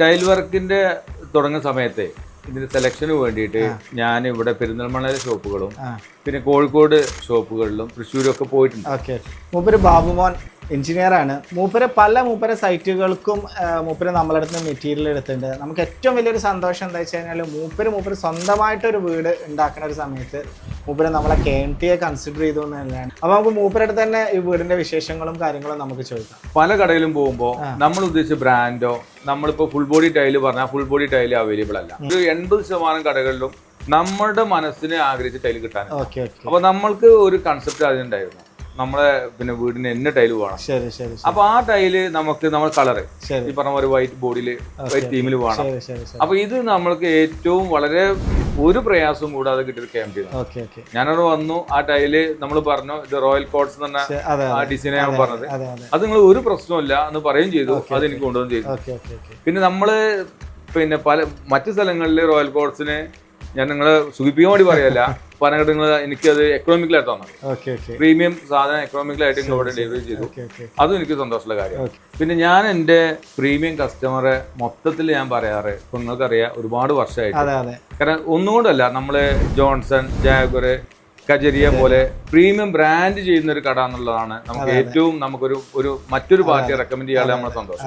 Tile വർക്കിന്റെ തുടങ്ങുന്ന സമയത്ത് ഇതിന്റെ സെലക്ഷന് വേണ്ടിയിട്ട് ഞാൻ ഇവിടെ പെരിന്തൽമണ്ണയിലെ ഷോപ്പുകളും പിന്നെ കോഴിക്കോട് ഷോപ്പുകളിലും തൃശ്ശൂരും ഒക്കെ പോയിട്ടുണ്ട്. ഓക്കെ മൂപ്പര് ബാബുമോൻ എഞ്ചിനീയർ ആണ്. മൂപ്പര് പല മൂപ്പര സൈറ്റുകൾക്കും മൂപ്പര് നമ്മളടുത്ത് മെറ്റീരിയൽ എടുത്തിട്ടുണ്ട്. നമുക്ക് ഏറ്റവും വലിയൊരു സന്തോഷം എന്താ വെച്ച് കഴിഞ്ഞാൽ മൂപ്പര് മൂപ്പര് സ്വന്തമായിട്ടൊരു വീട് ഉണ്ടാക്കുന്ന ഒരു സമയത്ത് മൂപ്പര് നമ്മളെ കെ എം ടിയെ കൺസിഡർ ചെയ്തു തന്നെയാണ് അപ്പൊ നമുക്ക് മൂപ്പരടുത്ത് തന്നെ ഈ വീടിന്റെ വിശേഷങ്ങളും കാര്യങ്ങളും നമുക്ക് ചോദിക്കാം. പല കടയിലും പോകുമ്പോൾ നമ്മൾ ഉദ്ദേശിച്ച ബ്രാൻഡോ നമ്മളിപ്പോ ഫുൾ ബോഡി ടൈൽ പറഞ്ഞാൽ ഫുൾ ബോഡി ടൈൽ അവൈലബിൾ അല്ല. ഒരു എൺപത് ശതമാനം കടകളിലും നമ്മുടെ മനസ്സിനെ ആഗ്രഹിച്ച ടൈൽ കിട്ടാൻ. അപ്പൊ നമ്മൾക്ക് ഒരു കൺസെപ്റ്റ് അതിനുണ്ടായിരുന്നു. നമ്മളെ പിന്നെ വീടിന് എന്നെ ടൈൽ വേണം. ശരി ശരി അപ്പൊ ആ ടൈൽ നമുക്ക് നമ്മൾ കളറ് ഈ പറഞ്ഞ ഒരു വൈറ്റ് ബോഡിയിൽ വൈറ്റ് തീമിൽ വേണം. അപ്പൊ ഇത് നമ്മൾക്ക് ഏറ്റവും വളരെ ഒരു പ്രയാസവും കൂടാതെ കിട്ടിയൊരു ക്യാമ്പ് ചെയ്തു ഓക്കെ ഓക്കെ ഞാനവിടെ വന്നു ആ ടൈൽ നമ്മൾ പറഞ്ഞു ഇത് റോയൽ കോട്സ് എന്ന് പറഞ്ഞ ആ ഡിസൈൻ ഞാൻ പറഞ്ഞത്. അതെ നിങ്ങൾ ഒരു പ്രശ്നമില്ല എന്ന് പറയുകയും ചെയ്തു. അത് എനിക്ക് കൊണ്ടുവന്ന് ചെയ്തു. പിന്നെ നമ്മൾ പിന്നെ പല മറ്റു സ്ഥലങ്ങളിൽ റോയൽ കോട്സിന് ഞാൻ നിങ്ങളെ സുഖിപ്പിക്കാൻ വേണ്ടി പറയല്ല. പറഞ്ഞിട്ട് എനിക്ക് അത് എക്കണോമിക്കലായിട്ട് തന്നത് തന്നെ പ്രീമിയം സാധനം എക്കണോമിക്കലായിട്ട് ആയിട്ട് ഇവിടെ ഡെലിവറി ചെയ്തു. അതും എനിക്ക് സന്തോഷമുള്ള കാര്യം. പിന്നെ ഞാൻ എന്റെ പ്രീമിയം കസ്റ്റമറെ മൊത്തത്തിൽ ഞാൻ പറയാറ് ഇപ്പൊ നിങ്ങൾക്കറിയാം ഒരുപാട് വർഷമായിട്ട്. കാരണം ഒന്നുകൊണ്ടല്ല നമ്മൾ ജോൺസൺ ജാഗർ കജരിയ പോലെ പ്രീമിയം ബ്രാൻഡ് ചെയ്യുന്ന ഒരു കട എന്നുള്ളതാണ് നമുക്ക് ഏറ്റവും നമുക്കൊരു ഒരു മറ്റൊരു പാർട്ടി റെക്കമെൻഡ് ചെയ്യാനുള്ള നമ്മളെ സന്തോഷം.